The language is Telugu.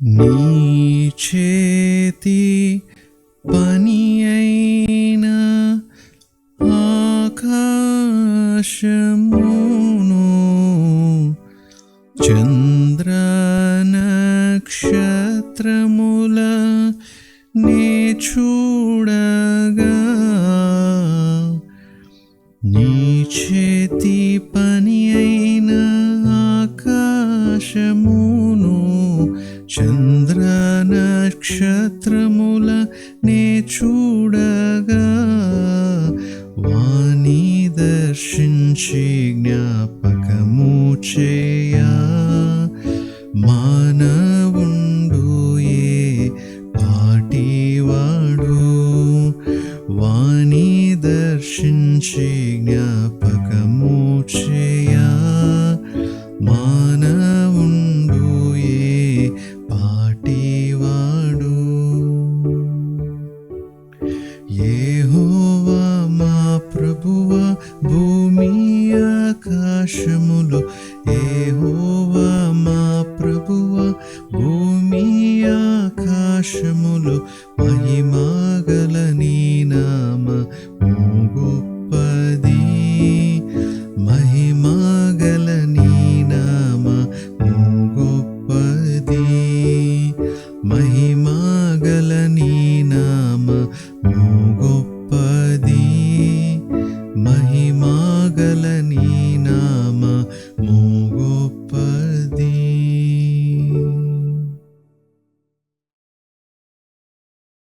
నీ చేతి పని అయిన ఆకాశమును చంద్ర నక్షత్రముల నే చూడగా నీ చేతి పని చంద్ర నక్షత్రముల నే చూడగా వాణి దర్శించి జ్ఞాపకము చేయా. మానవుండు ఏ పాటివాడు. వాణి దర్శించి జ్ఞాపకము చే ఏహోవా మా ప్రభువ భూమి ఆకాశములు. ఏహోవా మా ప్రభువ భూమి ఆకాశములు. మహిమాగల నీ నామ గొప్పది. మహిమాగల నీ గొప్పది. మహిమాగల నీ ಮಗಲ ನೀ